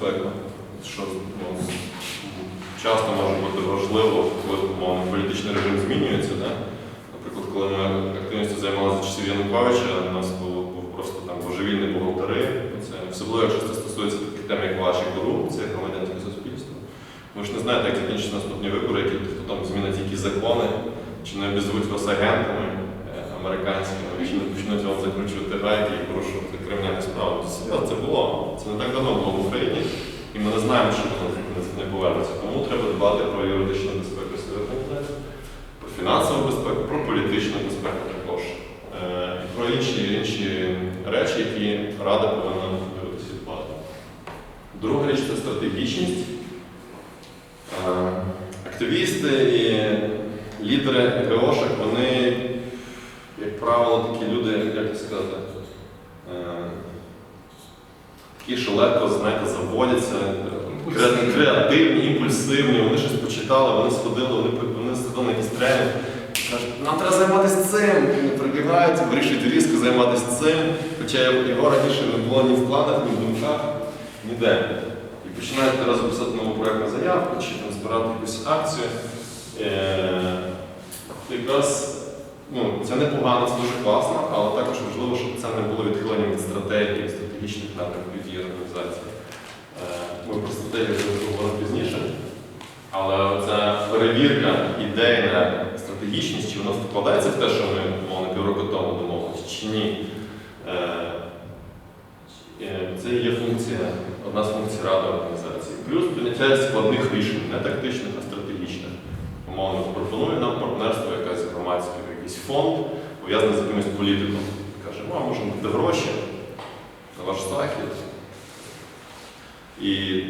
безпека, що ну, часто може бути важливо, коли умовно, політичний режим змінюється. Да? Наприклад, коли ми активністю займалися за часів Януковича, у нас був, був просто там божевільні бухгалтери. Це особливо, якщо це стосується таких тем, як ваші корупція, громадянське суспільство. Ви ж не знаєте, як закінчаться наступні вибори, які хто там змінить якісь закони, чи не обізвуть вас агентами американськими, чи не почнуть вам закручувати гайки і порушувати. То серйозно, це було. Це не так давно було в Україні, і ми не знаємо, що воно не повернеться. Тому треба дбати про юридичну безпеку серед про фінансову безпеку, про політичну безпеку також. Е, І про інші, інші речі, які Рада повинна дивитися дбати. Друга річ це стратегічність. Е, Активісти і лідери ГОшок, вони, як правило, такі люди, як це сказати, е, такі, що легко, знаєте, заводяться, креативні, імпульсивні, вони щось почитали, вони сходили, вони, вони сходили на якийсь тренінг. Кажуть, нам треба займатися цим. І Вони прибігають, вирішують різко займатися цим. Хоча його раніше не було ні в планах, ні в думках, ніде. І починають одразу писати нову проєктну заявку, чи там збирати якусь акцію. Е, якраз ну, це непогано, це дуже класно, але також важливо, щоб це не було відхиленням від стратегії, стратегічних напрямків дії організації. Ми про стратегію говоримо пізніше. Але ця перевірка ідей на стратегічність, чи воно вкладається в те, що ми мовно півроку тому домовилися, чи ні. Е, е, Це є функція, одна з функцій ради організації. Плюс прийняття складних рішень, не тактичних, а стратегічних. Умовно, пропонує нам партнерство якась громадське, якийсь фонд, пов'язаний з якимось політиком. Каже, ну, а можемо дати гроші на ваш захід. І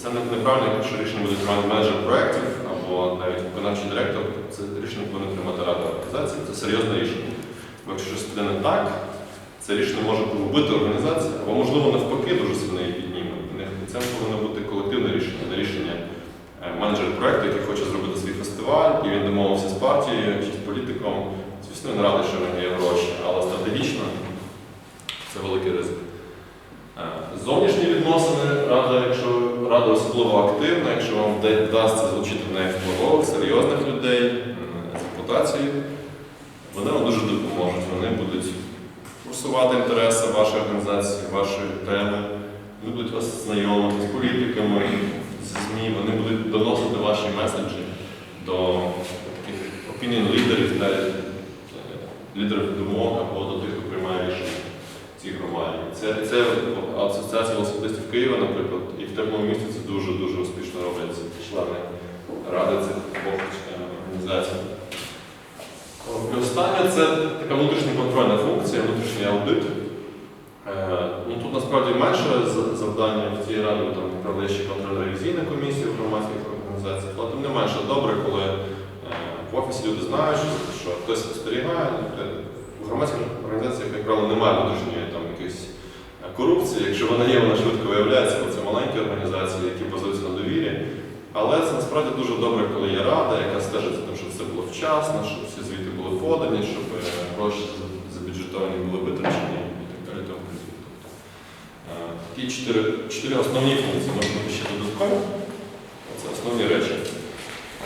це неправильно, якщо рішення буде приймати менеджер проєктів або навіть виконавчий директор, це рішення повинна приймати рада організації, це серйозне рішення. Бо якщо щось піде не так, це рішення може вбити організацію, або, можливо, навпаки, дуже сильно її підніме. Це повинно бути колективне рішення, не рішення е, менеджер проєкту, який хоче зробити свій фестиваль, і він домовився з партією чи з політиком. Звісно, він радий, що він є гроші, але стратегічно це великий ризик. Е, Зовнішні відносини, рада, якщо рада особливо активно, якщо вам вдасться залучити неї впливових, серйозних людей м, з репутацією, вони вам дуже допоможуть. Вони будуть просувати інтереси вашої організації, вашої теми, вони будуть вас знайомити з політиками, з ЗМІ, вони будуть доносити ваші меседжі до таких opinion лідерів та е, лідерів думок або до тих, хто приймає рішення в цій громаді. Це, це асоціація велосипедистів Києва, наприклад, і в теплому місті це дуже-дуже успішно роблять члени ради цих обох е, організацій. О, І останнє це така внутрішня контрольна функція, внутрішній аудит. Е, Ну, тут насправді менше з- завдання в цій раді, там ще контрольно-ревізійна комісія в громадських організаціях, але тим не менше добре, коли е, в офісі люди знають, що, хтось спостерігає. Е, В громадських організаціях, як правило, немає внутрішньої там якоїсь е, корупції. Якщо вона є, вона швидко виявляється, бо це маленькі організації, які базуються на довірі. Але це насправді дуже добре, коли є рада, яка стежить за тим, щоб все було вчасно, щоб всі звіти були подані, щоб е, гроші забюджетовані були витрачені і так далі. тому подібне. Тобто, е, Такі чотири, чотири основні функції, можна бути ще додаткові. Це основні речі.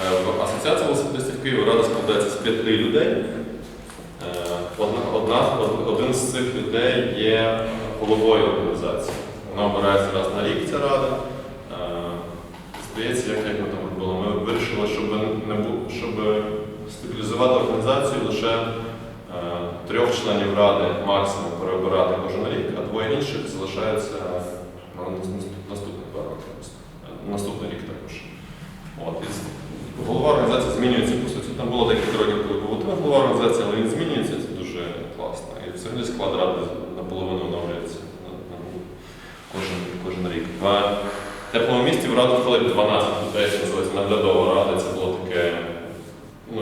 Е, В Асоціації велосипедистів Києва рада складається з п'яти людей. Е, Одна, один з цих людей є головою організації. Вона обирається раз на рік, ця рада. Е, Здається, як, ми там робили, ми вирішили, щоб, не бу- щоб стабілізувати організацію лише трьох членів ради максимум переобирати кожен рік, а двоє інших залишаються на нас- наступних два роки. Е, Наступний рік також. От, і з- голова організації змінюється по суті. Там було декілька років, голова організації, але він змінюється, це дуже класно. І взагалі склад ради наполовину оновлюється кожен, кожен рік. В теплому місті в раду входить 12 людей, це називається наглядова рада. Це було таке. Ну,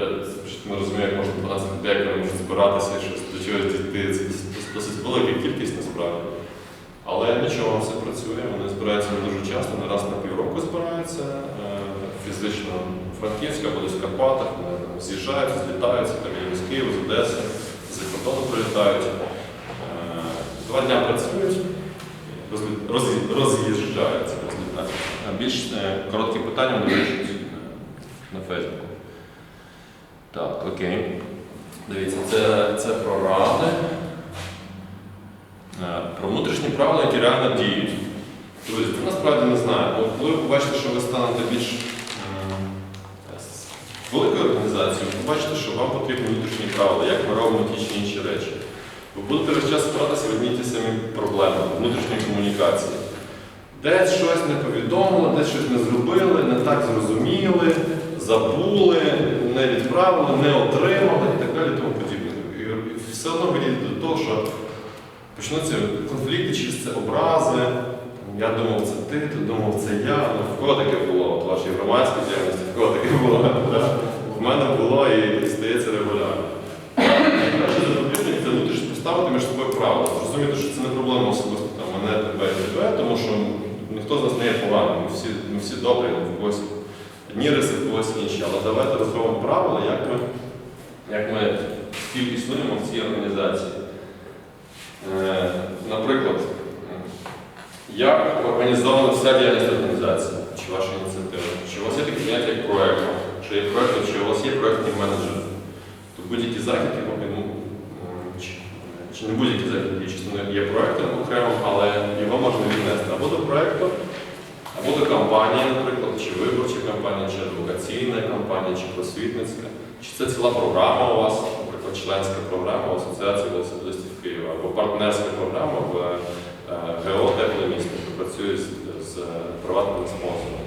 я не розумію, як можна 12 людей, як вони можуть збиратися і щось до чогось дійти. Це досить велика кількість насправді. Але нічого, все працює, вони збираються не дуже часто, не раз на півроку збираються е, фізично Франківська або десь в Карпатах, вони там з'їжджаються, злітаються, там є з Києва, з Одеси, з кордону прилітають. Е, Два дня працюють, роз'їжджаються розлітаються. А більш е, короткі питання вони вирішують е, на Фейсбуку. Так, окей. Дивіться, це, це про ради. Про внутрішні правила, які реально діють. Друзі, це насправді не знаю. Коли ви побачите, що ви станете більш великою організацією, ви побачите, що вам потрібні внутрішні правила, як ми робимо ті чи інші речі. Ви будете весь час спиратися в одні ті самі проблеми внутрішньої комунікації. Десь щось не повідомили, десь щось не зробили, не так зрозуміли, забули, не відправили, не отримали і так далі тому подібне. І все одно ви до того, що почнуться конфлікти через це образи. Я думав, це ти, ти думав, це я. Ну, в кого таке було от вашій громадській діяльності, в кого таке було? В мене було і стається регулярно. Найкраще запобіжник це внутрішньо поставити між собою правила. Зрозуміти, що це не проблема особисто там, мене, тебе і тебе, тому що ніхто з нас не є поганий, ми всі, ми всі добрі, в когось одні риси, в когось інші. Але давайте розробимо правила, як ми, як ми співіснуємо в цій організації. Е, наприклад, як організована вся діяльність організації, чи ваша ініціатива, чи у вас є таке поняття як проєкт, чи є проєкт, чи у вас є проєктний менеджер. То будь-які захід, ну, чи, чи не будь-які захід, є частина є проєктом окремим, але його можна віднести або до проєкту, або до кампанії, наприклад, чи виборча кампанія, чи адвокаційна кампанія, чи просвітницька, чи це ціла програма у вас, наприклад, членська програма в Асоціації велосипедистів Києва, або партнерська програма в е, ГО Тепле місто, що працює з, з е, приватним спонсором.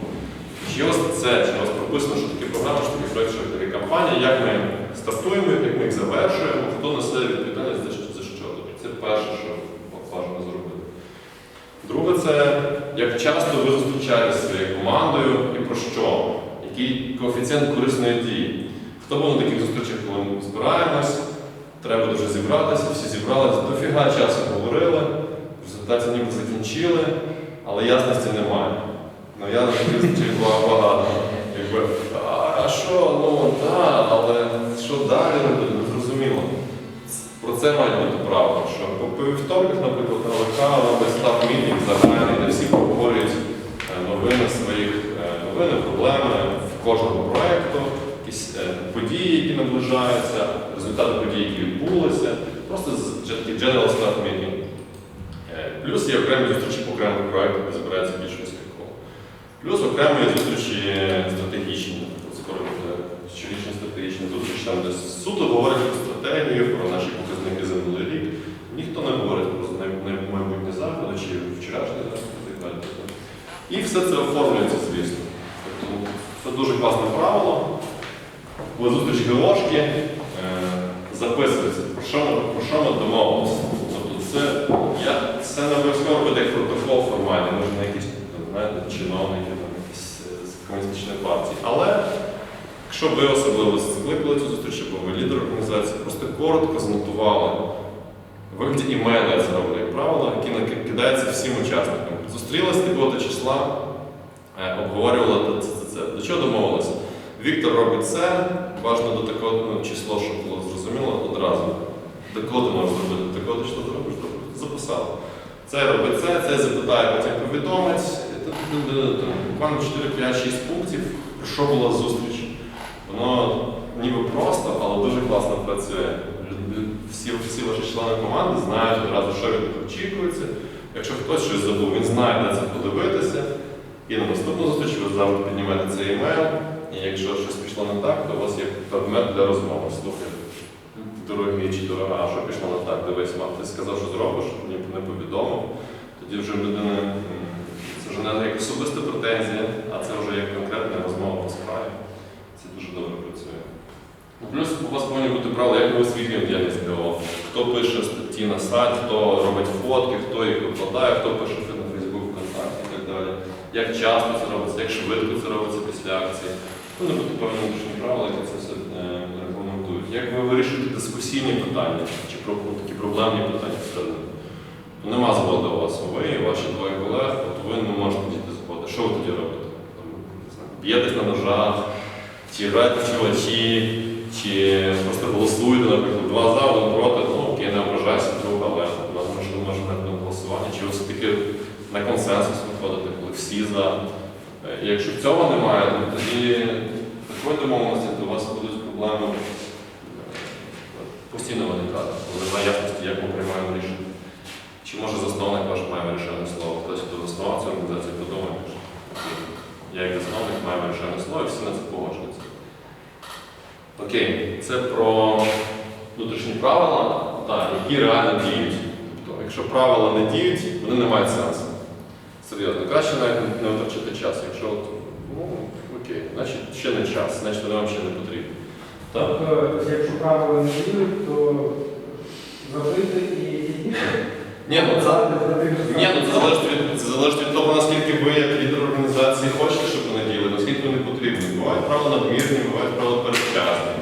Є це, вас прописано, що такі програми, що такі проєкти, що такі кампанії, як ми стартуємо, як ми їх завершуємо, хто несе відповідальність за що, за що. Тобто Це перше, що бажано зробити. Друге, це як часто ви зустрічаєтеся зі своєю командою і про що? Який коефіцієнт корисної дії? Хто був на таких зустрічах, коли ми збираємось, треба дуже зібратися, всі зібралися, дофіга часу говорили, результаті ніби закінчили, але ясності немає. Ну я на багато. Якби, а, що, ну так, але що далі робити, зрозуміло. Про це має бути правда, що по вівторках, наприклад, ЛК робить став мітинг загальний, де всі проговорюють е, новини своїх е, новини, проблеми в кожному проєкту, якісь е, події, які наближаються, результати подій, які відбулися. Просто general staff meeting. Плюс є окремі зустрічі по окремих проєктах, де збирається більш вузьких. Плюс окремі зустрічі стратегічні, наприклад, щорічні стратегічні зустрічі, там де суто говорять про стратегію, про наші показники за минулий рік. Ніхто не говорить про майбутні заходи чи вчорашні заходи і так далі. І все це оформлюється, звісно. Тобто, це дуже класне правило. Коли зустріч ГОшки, е, записується, про що ми, про що ми домовилися. Тобто це, я, це не обов'язково робити як протокол формальний, може не якісь знаєте, чиновники, там, якісь е, з комуністичної партії. Але якщо ви особливо скликали цю зустріч, або ви лідер організації, просто коротко занотували в вигляді імейла це роблю, які кидаються всім учасникам. Зустрілися такого числа, е, обговорювали це. До чого домовилися? Віктор робить це, бажано до такого ну, число, щоб було зрозуміло одразу. До кого ти можеш зробити, до кого ти що зробиш, записав. Це робить це, це запитає, потім повідомить. Буквально 4, 5, 6 пунктів, про що була зустріч. Воно ніби просто, але дуже класно працює. Всі, всі ваші члени команди знають одразу, що від очікується. Якщо хтось щось забув, він знає, де це подивитися. І на наступну зустріч ви завжди піднімете цей емейл. І якщо щось пішло не так, то у вас є предмет для розмови. Слухай, дорогий чи дорога, а що пішло не так? Дивись, мам, ти сказав, що зробиш, ні, не повідомив. Тоді вже м, вже не як особиста претензія, а це вже як конкретна розмова по справі. Це дуже добре працює. Ну, Плюс у вас повинні бути правила, як ми висвітлюємо діяльність ДО. Хто пише статті на сайт, хто робить фотки, хто їх викладає, хто пише на Фейсбук, ВКонтакті і так далі. Як часто це робиться, як швидко це робиться після акції. Повинні бути певні внутрішні правила, які це все е, регламентують. Як ви вирішуєте дискусійні питання чи ну, такі проблемні питання всередині? Нема згоди у вас, ви і ваші двоє колег, от ви не можете дійти згоди. Що ви тоді робите? Б'єтесь на ножах, чи граєте в чувачі, чи просто голосуєте, наприклад, два за, один проти, ну окей, не ображайся друг, але може може не голосування, чи ви все-таки на консенсус виходити, коли всі за. Е, якщо цього немає, то тоді такої домовленості, у вас будуть проблеми е, постійно виникати, коли немає ясності, як ми приймаємо рішення. Чи може засновник ваш має вирішальне слово? Хтось, хто заснував цю організацію, подумає, що я як засновник маю вирішальне слово, і всі на це погоджуються. Окей, це про внутрішні правила, так, які реально діють. Тобто, якщо правила не діють, вони не мають сенсу. Серйозно, краще навіть не- не витрачати час. Якщо от, ну, окей, значить ще не час, значить вони вам ще не потрібні. Тобто, якщо правила не діють, то забити і Ні, ну це, ні, ну це залежить від це залежить від того, наскільки ви як лідер організації хочете, щоб вони діяли, наскільки вони потрібні. Бувають правила надмірні, бувають правила передчасні.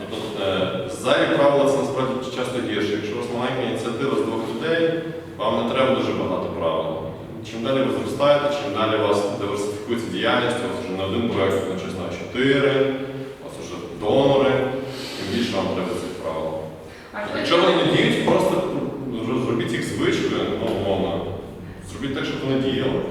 Тобто е, зайві правила це насправді часто гірше. Якщо у вас маленька ініціатива з двох людей, вам не треба дуже багато правил. Чим далі ви зростаєте, чим далі у вас диверсифікується діяльність, у вас вже не один проєкт, а щось на чотири, у вас вже донори, тим більше вам треба цих правил. Якщо вони не діють, просто ну, зробіть їх звичкою, ну, умовно Зробіть так, щоб вони діяли.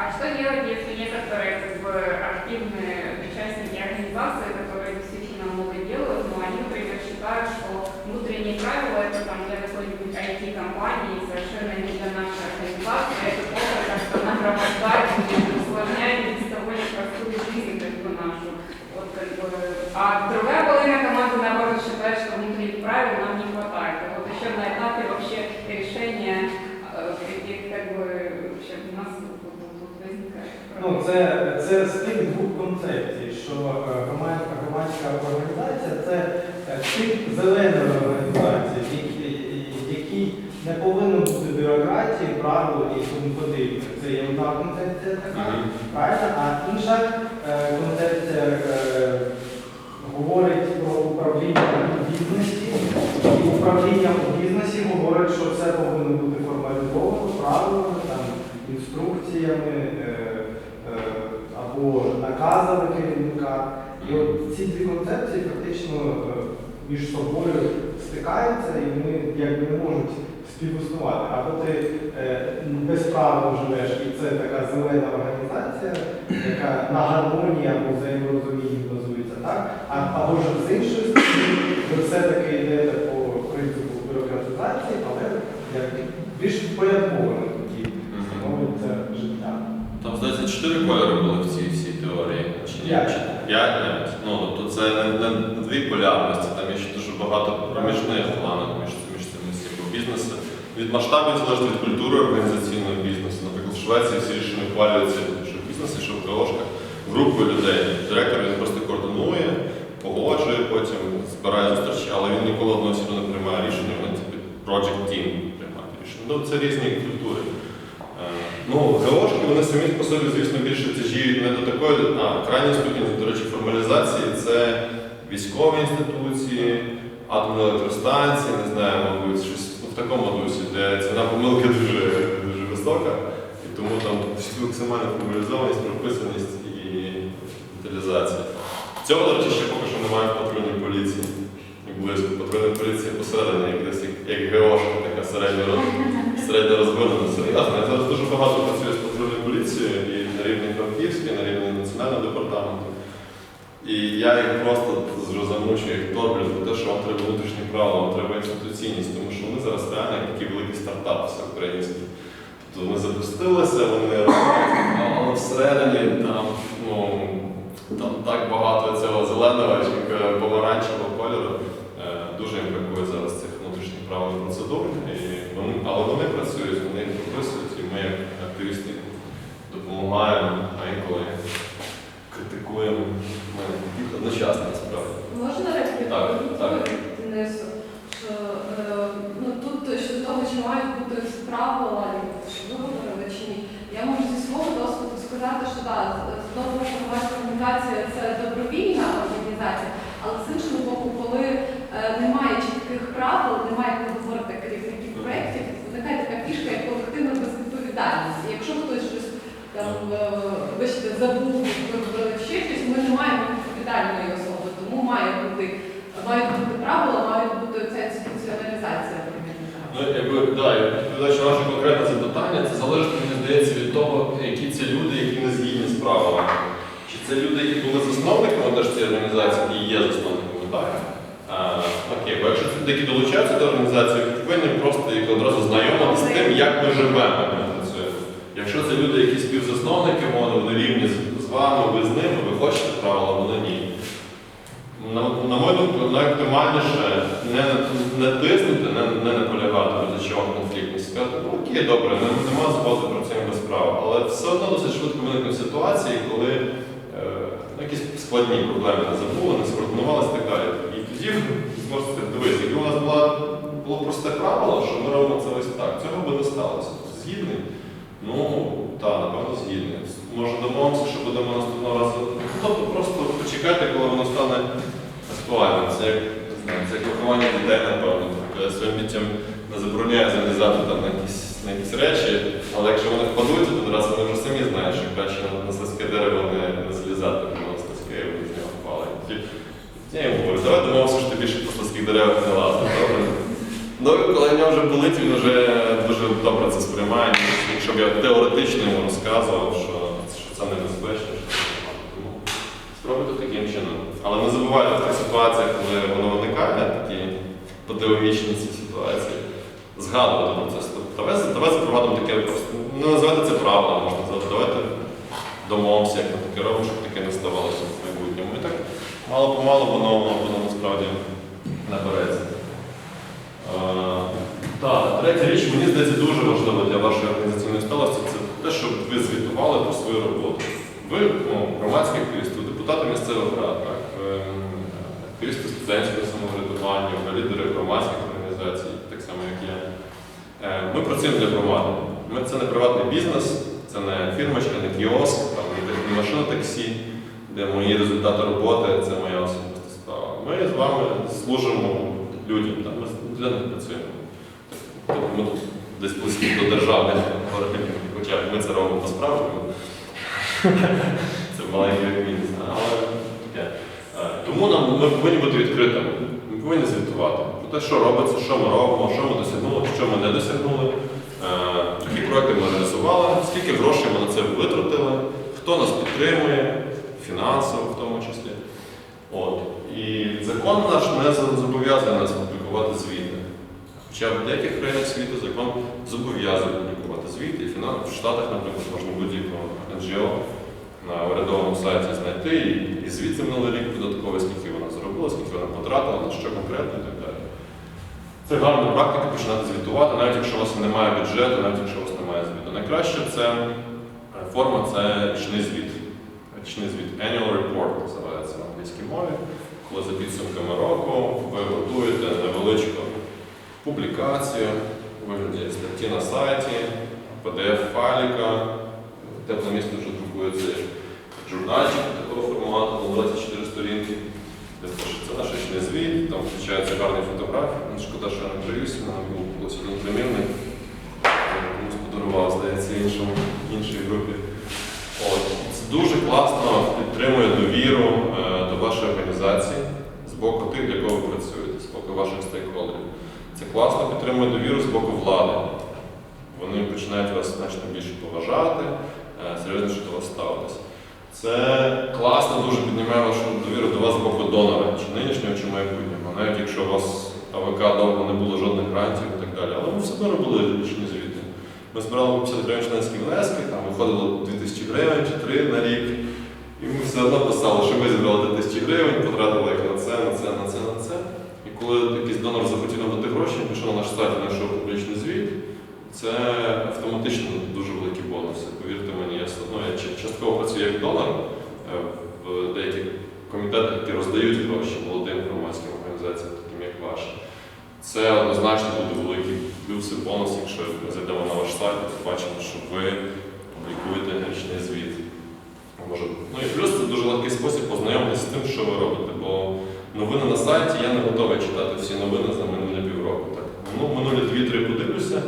А что делать, если некоторые как бы, активные участники организации, которые действительно много делают, но они, например, считают, что внутренние правила это там для какой-нибудь IT-компании, совершенно не для нашей организации, это просто как-то нагромождает или усложняет и без того непростую жизнь как бы нашу. Вот, как бы. А другая половина команды, наоборот, считает, что внутренних правил нам не Ну, це, це з тих двох концепцій, що е, громадська, громадська організація це е, тип зеленої організації, який, не повинен бути бюрократії, правил і тому подібне. Це є одна концепція така, правильно? А інша е, концепція говорить про управління у бізнесі, і управління у бізнесі говорить, що все повинно бути формалізовано правилами, інструкціями наказами керівника. І от ці дві концепції фактично е, між собою стикаються і вони якби не можуть співіснувати. Або ти е, безправно живеш, і це така зелена організація, яка на гармонії або взаєморозумінні базується, так? Або ж з іншої сторони, ви все-таки йдете по принципу бюрократизації, але більш впорядковано 5 навіть. Е, ну, тобто це не, не дві полярності, там є ще дуже багато проміжних планок між, між цими всіма бізнесу. Від масштабів залежить від культури організаційного бізнесу. Наприклад, в Швеції всі рішення ухвалюються що в бізнесі, що в калошках, групи людей. Директор він просто координує, погоджує, потім збирає зустрічі, але він ніколи одного не приймає рішення, він типу, Project Team приймає рішення. Ну, Це різні культури. Ну, ГОшки, вони самі по собі, звісно, більше тяжіють не до такої, а крайній ступінь, до речі, формалізації це військові інституції, атомні електростанції, не знаю, мабуть, щось ну, в такому дусі, де ціна помилки дуже, дуже висока, і тому там максимальна формалізованість, прописаність і деталізація. Цього, до речі, ще поки що немає в патрульній поліції. Близько. Патрульна поліція посередині, як десь як, ГОшка, середня роз середньо розвинена серйозно. Я зараз дуже багато працюю з патрульною поліцією і на рівні Франківської, на рівні національного департаменту. І я їх просто замучую, як торблю про те, що вам треба внутрішні правила, вам треба інституційність, тому що вони зараз реально як такі великі стартапи всеукраїнські. Тобто вони запустилися, вони роблять, але всередині там, ну, там так багато цього зеленого чи е, помаранчевого кольору. Е, Дуже їм бракує зараз добре, процедур, але вони працюють, вони їх прописують, і ми як активісти допомагаємо, а інколи критикуємо. Ми одночасно насправді. Можна репліку? Так, так. Денису, що е, ну, тут щодо того, чи мають бути правила, чи вибори, чи ні. Я можу зі свого досвіду сказати, що так, знову громадська організація це добровільна організація, але з іншого боку, коли е, немає чітких правил, немає, як ви говорите, керівників проєктів, виникає така фішка, як колективна безвідповідальність. І якщо хтось щось там, е, вибачте, забув, вибрали ще щось, ми не маємо відповідальної особи, тому має бути, мають бути правила, має бути ця інституціоналізація примірника. Ну, якби, да, відповідаючи ваше конкретне запитання, це залежить, мені здається, від того, які це люди, які не згідні з правилами. Чи це люди, які були засновниками теж цієї організації і є засновниками, так? А, окей, бо якщо люди, які долучаються до організації, ви повинні просто їх одразу знайомити з тим, як ми живемо, працюємо. Якщо це люди, які співзасновники, вони рівні з вами, ви з ними, ви хочете правила, вони ні. На, мою думку, найоптимальніше не, тиснути, не, не наполягати до чого конфліктність. Сказати, ну окей, добре, не, нема згоди про це без права. Але все одно досить швидко виникнуть ситуації, коли е, якісь складні проблеми не забули, не скоординувалися і так далі. І тоді зможете дивись, якби у нас була, було просте правило, що ми робимо це ось так, цього би не сталося. Згідний? Ну, так, напевно, згідний. Може домовимося, що будемо наступного разу. Тобто просто почекайте, коли воно стане актуальним. Це як, це як виховання дітей, напевно. Тобто своїм дітям не забороняю залізати там на якісь, на якісь речі, але якщо вони впадуть один раз, вони вже самі знають, що краще на, на слизьке дерево не, не залізати, бо воно слизьке вони з нього впали. Я їм говорю, давай домовимося, що ти більше по слизьких деревах не лазиш, добре? Ну, коли в нього вже болить, він вже дуже добре це сприймає. Якщо б я теоретично йому розказував, що, що це небезпечно, що це спробуйте таким чином. Але не забувайте ситуаціях, коли воно виникає, такі педагогічні ці ситуації, згадувати про це. Давай, давай запровадимо таке просто. Не називайте це правилом, можна сказати. Давайте домовимося, як ми таке робимо, щоб таке не ставалося в майбутньому. І так мало-помалу воно, воно насправді набереться. Е, Так, третя річ, мені здається, дуже важлива для вашої організаційної сталості, це те, щоб ви звітували про свою роботу. Ви ну, громадські активісти, депутати місцевих рад, так? ви м, активісти студентського самоврядування, лідери громадських організацій, так само як я. Е, Ми працюємо для громади. Це не приватний бізнес, це не фірмочка, не кіоск, там, не, машина таксі, де мої результати роботи, це моя особиста справа. Ми з вами служимо людям, там, ми для них працюємо. Тобто ми тут десь близькі до державних органів, хоча ми це робимо по-справжньому. Це маленький мінус, Тому нам ми повинні бути відкритими. Ми повинні звітувати про те, що робиться, що ми робимо, що ми досягнули, що ми не досягнули, е, які проекти ми реалізували, скільки грошей ми на це витратили, хто нас підтримує, фінансово в тому числі. От. І закон наш не зобов'язує нас публікувати звіти. Хоча в деяких країнах світу закон зобов'язує публікувати звіти. І в Штатах, наприклад, можна будь-якого NGO на урядовому сайті знайти і, і звіт за минулий рік податковий, скільки вона заробила, скільки вона потратила, на що конкретно і так далі. Це гарна практика починати звітувати, навіть якщо у вас немає бюджету, навіть якщо у вас немає звіту. Найкраще це е, форма це річний звіт. Річний звіт Annual Report називається на англійській мові. Коли за підсумками року ви готуєте невеличку публікацію у вигляді статті на сайті, PDF-файліка, тепломісно вже друкується журнальчик такого формату, на 24 сторінки. Пишеться наш річний звіт, там включаються гарні фотографії. Ну, Шкода, що я не привіз, мене був один примірник. Комусь подарував, здається, іншому, іншій групі. От. Це дуже класно підтримує довіру е, до вашої організації з боку тих, для кого ви працюєте, з боку ваших стейкхолдерів. Це класно підтримує довіру з боку влади. Вони починають вас значно більше поважати, е, серйозніше до вас ставитися. Це класно дуже піднімає вашу довіру до вас з боку донора, чи нинішнього, чи майбутнього. Навіть якщо у вас АВК довго не було жодних грантів і так далі. Але ми все одно робили річні звіти. Ми збирали 50 гривень членські внески, там виходило 2000 гривень чи 3 на рік. І ми все одно писали, що ми зібрали 2000 гривень, потратили їх на це, на це, на це, на це. І коли якийсь донор захотів нам дати гроші, пішов на наш сайт знайшов публічний звіт, це автоматично дуже великі бонуси. Повірте мені, я одно я частково працюю як донор е, в деяких комітетах, які роздають гроші молодим громадським організаціям, таким як ваша. Це однозначно буде великий плюс і бонус, якщо ми зайдемо на ваш сайт і побачимо, що ви публікуєте річний звіт. Може, ну і плюс це дуже легкий спосіб познайомитися з тим, що ви робите. Бо новини на сайті я не готовий читати всі новини за минулі півроку. Так. Ну, минулі дві-три подивлюся.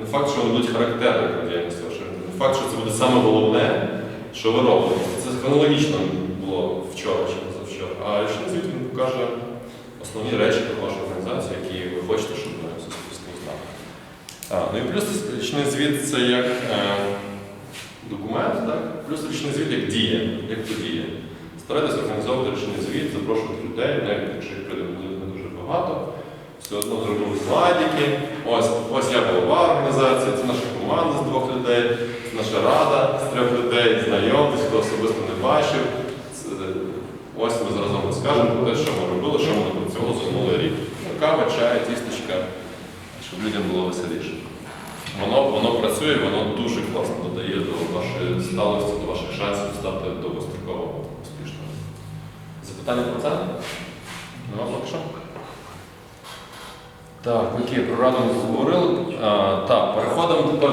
Не факт, що вони будуть характерними для діяльності вашої. Не факт, що це буде саме головне, що ви робите. Це хронологічно було вчора чи позавчора. А річний звіт покаже основні речі про вашу організацію, які ви хочете, щоб суспільство знало. Ну і плюс річний звіт це як е, документ, так? плюс річний звіт як дія, як подія. Старайтесь організовувати річний звіт, запрошувати людей, навіть якщо їх прийде не дуже багато. Все одно зробили слайдики. Ось, ось я голова організації, це наша команда з двох людей, це наша рада з трьох людей, знайомтесь, хто особисто не бачив. Ось ми зараз вам розкажемо про те, що ми робили, що ми напрацювали за минулий рік. Кава, чай, тістечка, щоб людям було веселіше. Воно, воно працює, воно дуже класно додає до вашої сталості, до ваших шансів стати довгостроково успішним. Запитання про це? Поки що? Так, окей, про раду говорили. А, так, переходимо тепер